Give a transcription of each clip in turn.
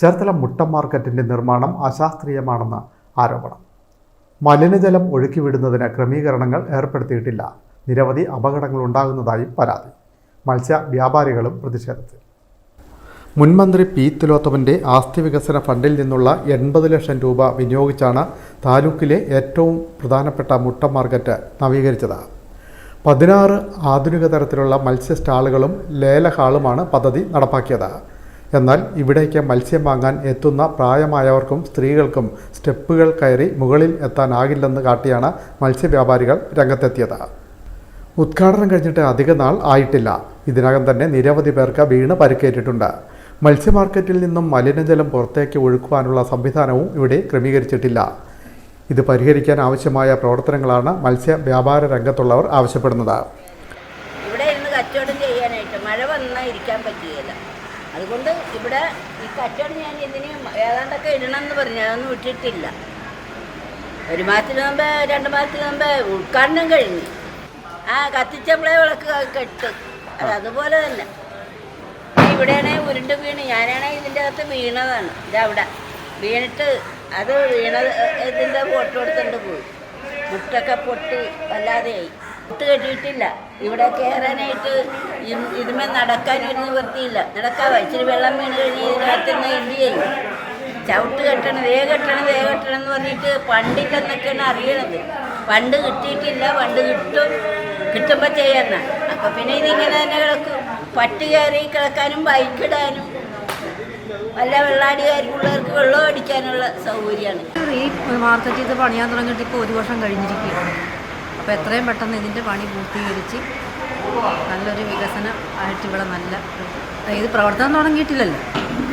ചേർത്തല മുട്ട മാർക്കറ്റിന്റെ നിർമ്മാണം അശാസ്ത്രീയമാണെന്ന് ആരോപണം. മലിനജലം ഒഴുക്കിവിടുന്നതിന് ക്രമീകരണങ്ങൾ ഏർപ്പെടുത്തിയിട്ടില്ല. നിരവധി അപകടങ്ങൾ ഉണ്ടാകുന്നതായും പരാതി. മത്സ്യ വ്യാപാരികളും പ്രതിഷേധത്തിൽ. മുൻമന്ത്രി പി തിലോത്തമന്റെ ആസ്തി വികസന ഫണ്ടിൽ നിന്നുള്ള എൺപത് ലക്ഷം രൂപ വിനിയോഗിച്ചാണ് താലൂക്കിലെ ഏറ്റവും പ്രധാനപ്പെട്ട മുട്ട മാർക്കറ്റ് നവീകരിച്ചത്. പതിനാറ് ആധുനിക തരത്തിലുള്ള മത്സ്യ സ്റ്റാളുകളും ലേല ഹാളുമാണ് പദ്ധതി നടപ്പാക്കിയത്. എന്നാൽ ഇവിടേക്ക് മത്സ്യം വാങ്ങാൻ എത്തുന്ന പ്രായമായവർക്കും സ്ത്രീകൾക്കും സ്റ്റെപ്പുകൾ കയറി മുകളിൽ എത്താനാകില്ലെന്ന് കാട്ടിയാണ് മത്സ്യവ്യാപാരികൾ രംഗത്തെത്തിയത്. ഉദ്ഘാടനം കഴിഞ്ഞിട്ട് അധിക നാൾ ആയിട്ടില്ല. ഇതിനകം തന്നെ നിരവധി പേർക്ക് വീണ് പരിക്കേറ്റിട്ടുണ്ട്. മത്സ്യ മാർക്കറ്റിൽ നിന്നും മലിനജലം പുറത്തേക്ക് ഒഴുക്കുവാനുള്ള സംവിധാനവും ഇവിടെ ക്രമീകരിച്ചിട്ടില്ല. ഇത് പരിഹരിക്കാൻ ആവശ്യമായ പ്രവർത്തനങ്ങളാണ് മത്സ്യ വ്യാപാര രംഗത്തുള്ളവർ ആവശ്യപ്പെടുന്നത്. ഇവിടെ ഇരുന്ന് കച്ചവടം ചെയ്യാനായിട്ട് മഴ വന്നാൽ ഇരിക്കാൻ പറ്റുകയില്ല അതുകൊണ്ട് ഇവിടെ ഈ കച്ചവടം ഞാൻ ഇതിന് ഏതാണ്ടൊക്കെ ഇടണമെന്ന് പറഞ്ഞു. അതൊന്നും ഇട്ടിട്ടില്ല ഒരു മാസത്തിന് മുമ്പ് രണ്ട് മാസത്തിന് മുമ്പ് ഉദ്ഘാടനം കഴിഞ്ഞു. ആ കത്തിച്ചപ്പോഴേ വിളക്ക് കെട്ട്. അത് അതുപോലെ തന്നെ. ഇവിടെയാണെ ഉരുണ്ട് വീണ്. ഞാനാണെങ്കിൽ ഇതിന്റെ അകത്ത് വീണതാണ്. ഇതവിടെ വീണിട്ട് അത് വീണത് ഇതിന്റെ ഫോട്ടോ എടുത്തുകൊണ്ട് പോയി. മുട്ടൊക്കെ പൊട്ടി വല്ലാതെയായി. മുട്ട് കെട്ടിയിട്ടില്ല. ഇവിടെ കയറാനായിട്ട് ഇതുമേ നടക്കാൻ ഒരു നിവൃത്തിയില്ല. നടക്കാവ? ഇച്ചിരി വെള്ളം വീണ് കഴിഞ്ഞാൽ ഇതിനകത്ത് നിന്ന് എന്ത് ചെയ്യും? ചവിട്ട് കെട്ടണം വേ കെട്ടണം വേ കെട്ടണം എന്ന് പറഞ്ഞിട്ട് പണ്ടില്ലെന്നൊക്കെയാണ് അറിയണത്. പണ്ട് കിട്ടിയിട്ടില്ല പണ്ട് കിട്ടും കിട്ടുമ്പോൾ ചെയ്യാന്ന. അപ്പം പിന്നെ ഇതിങ്ങനെ തന്നെ കിടക്കും. പട്ട് കയറി കിടക്കാനും ബൈക്കിടാനും വല്ല വെള്ളാടികാർക്കുള്ളവർക്ക് വെള്ളം അടിക്കാനുള്ള സൗകര്യമാണ്. ഈ മാർക്കറ്റ് ചെയ്ത് പണിയാൻ തുടങ്ങിയിട്ട് ഇപ്പോൾ ഒരു വർഷം കഴിഞ്ഞിരിക്കുകയാണ്. അപ്പോൾ എത്രയും പെട്ടെന്ന് ഇതിന്റെ പണി പൂർത്തീകരിച്ച് നല്ലൊരു വികസനം ആയിട്ട് ഇവിടെ നല്ല ഇത് പ്രവർത്തനം തുടങ്ങിയിട്ടില്ലല്ലോ.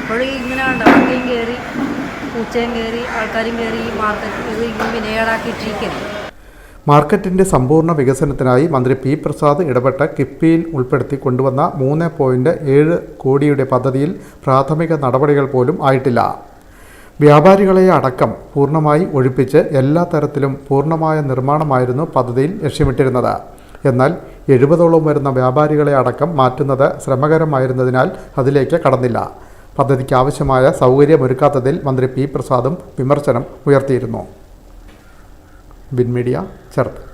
ഇപ്പോഴും ഇങ്ങനെ വണ്ടിയും കയറി പൂച്ചയും കയറി ആൾക്കാരും കയറി ഈ മാർക്കറ്റ് ഇത് ഇങ്ങനെ വിനേടാക്കിയിട്ടിരിക്കുന്നത് മാർക്കറ്റിന്റെ സമ്പൂർണ വികസനത്തിനായി മന്ത്രി പി പ്രസാദ് ഇടപെട്ട കിഫ്ബിയിൽ ഉൾപ്പെടുത്തി കൊണ്ടുവന്ന മൂന്ന് പോയിന്റ് ഏഴ് കോടിയുടെ പദ്ധതിയിൽ പ്രാഥമിക നടപടികൾ പോലും ആയിട്ടില്ല. വ്യാപാരികളെ അടക്കം പൂർണമായി ഒഴിപ്പിച്ച് എല്ലാ തരത്തിലും പൂർണമായ നിർമ്മാണമായിരുന്നു പദ്ധതിയിൽ ലക്ഷ്യമിട്ടിരുന്നത്. എന്നാൽ എഴുപതോളം വരുന്ന വ്യാപാരികളെ അടക്കം മാറ്റുന്നത് ശ്രമകരമായിരുന്നതിനാൽ അതിലേക്ക് കടന്നില്ല. പദ്ധതിക്ക് ആവശ്യമായ സൗകര്യമൊരുക്കാത്തതിൽ മന്ത്രി പി പ്രസാദും വിമർശനം ഉയർത്തിയിരുന്നു. ബിൻമീഡിയ ചേർത്ത്.